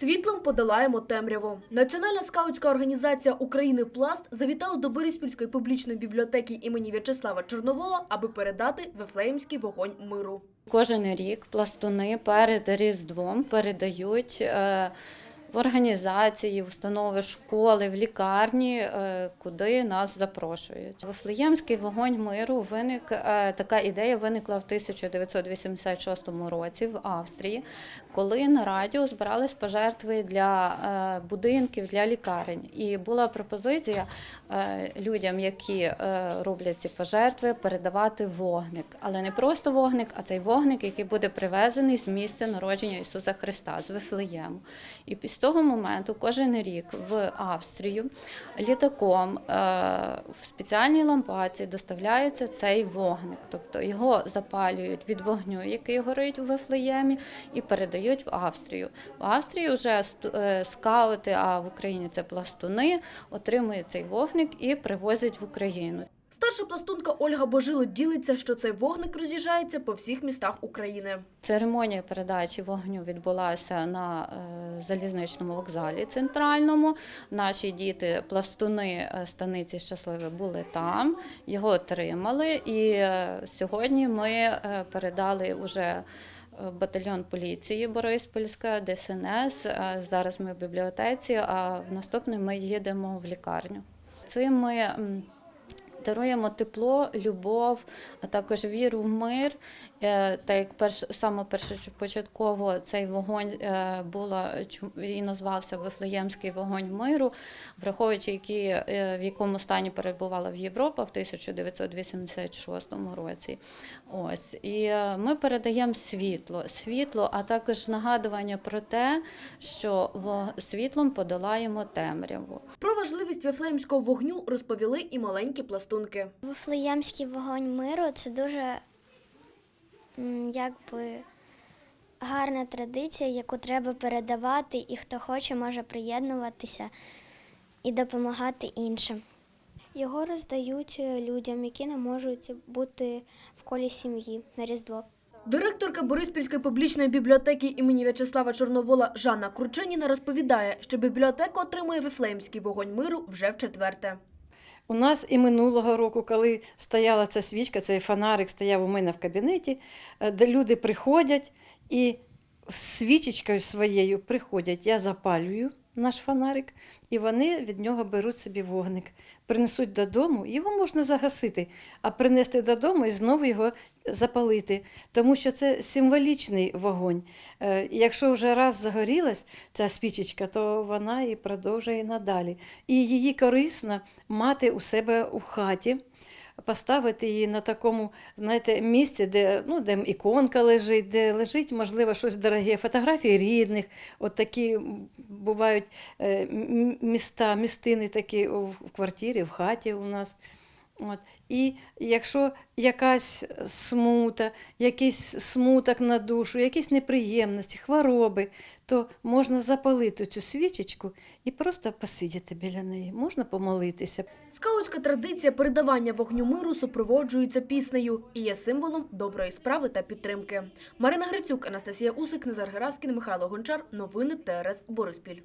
Світлом подолаємо темряву. Національна скаутська організація України Пласт завітала до Бориспільської публічної бібліотеки імені В'ячеслава Чорновола, аби передати Вифлеємський вогонь миру. Кожен рік пластуни перед Різдвом передають е, в організації, установи, школи, в лікарні, е, куди нас запрошують. Вифлеємський вогонь миру виник е, така ідея виникла в 1986 році в Австрії, коли на радіо збирались пожертви для е, будинків, для лікарень. І була пропозиція людям, які роблять ці пожертви, передавати вогник, але не просто вогник, а цей вогник, який буде привезений з місця народження Ісуса Христа, з Вифлеєму. І того моменту кожен рік в Австрію літаком е, в спеціальній лампаці доставляється цей вогник, тобто його запалюють від вогню, який горить у Вифлеємі, і передають в Австрію. В Австрії вже е, скаути, а в Україні це пластуни, отримують цей вогник і привозять в Україну. Старша пластунка Ольга Божило ділиться, що цей вогник роз'їжджається по всіх містах України. Церемонія передачі вогню відбулася на е, залізничному вокзалі центральному. Наші діти, пластуни е, станиці щасливі, були там, його отримали. І е, сьогодні ми передали уже. Батальйон поліції Бориспільська, ДСНС. Зараз ми в бібліотеці, а в наступний ми їдемо в лікарню. Цим ми даруємо тепло, любов, а також віру в мир. Е, Та як перш саме першопочатково цей вогонь е, було чу- і назвався Вифлеємський вогонь миру, враховуючи, які, е, в якому стані перебувала в Європа в 1986 році. Ось і ми передаємо світло, світло, а також нагадування про те, що світлом подолаємо темряву. Важливість Вифлеємського вогню розповіли і маленькі пластунки. Вифлеємський вогонь миру це дуже якби гарна традиція, яку треба передавати, і хто хоче, може приєднуватися і допомагати іншим. Його роздають людям, які не можуть бути в колі сім'ї на Різдво. Директорка Бориспільської публічної бібліотеки імені В'ячеслава Чорновола Жанна Крученіна розповідає, що бібліотека отримує Вифлеємський вогонь миру вже в четверте. У нас і минулого року, коли стояла ця свічка, цей фонарик стояв у мене в кабінеті, е, де люди приходять і свічечкою своєю приходять, я запалюю наш фонарик, і вони від нього беруть собі вогник, принесуть додому, його можна загасити, а принести додому і знову його запалити, тому що це символічний вогонь. Е, Якщо вже раз загорілась ця свічечка, то вона і продовжує надалі. І її корисно мати у себе у хаті. Поставити її на такому, знаєте, місці, де, ну, де іконка лежить, де лежить, можливо, щось дороге, фотографії рідних. От такі бувають е, міста, містини такі в в квартирі, в хаті у нас. От. І якщо якась смута, якийсь смуток на душу, якісь неприємності, хвороби, то можна запалити цю свічечку і просто посидіти біля неї, можна помолитися. Скаутська традиція передавання вогню миру супроводжується піснею і є символом доброї справи та підтримки. Марина Грицюк, Анастасія Усик, Назар Гераскін, Михайло Гончар. Новини ТРС Бориспіль.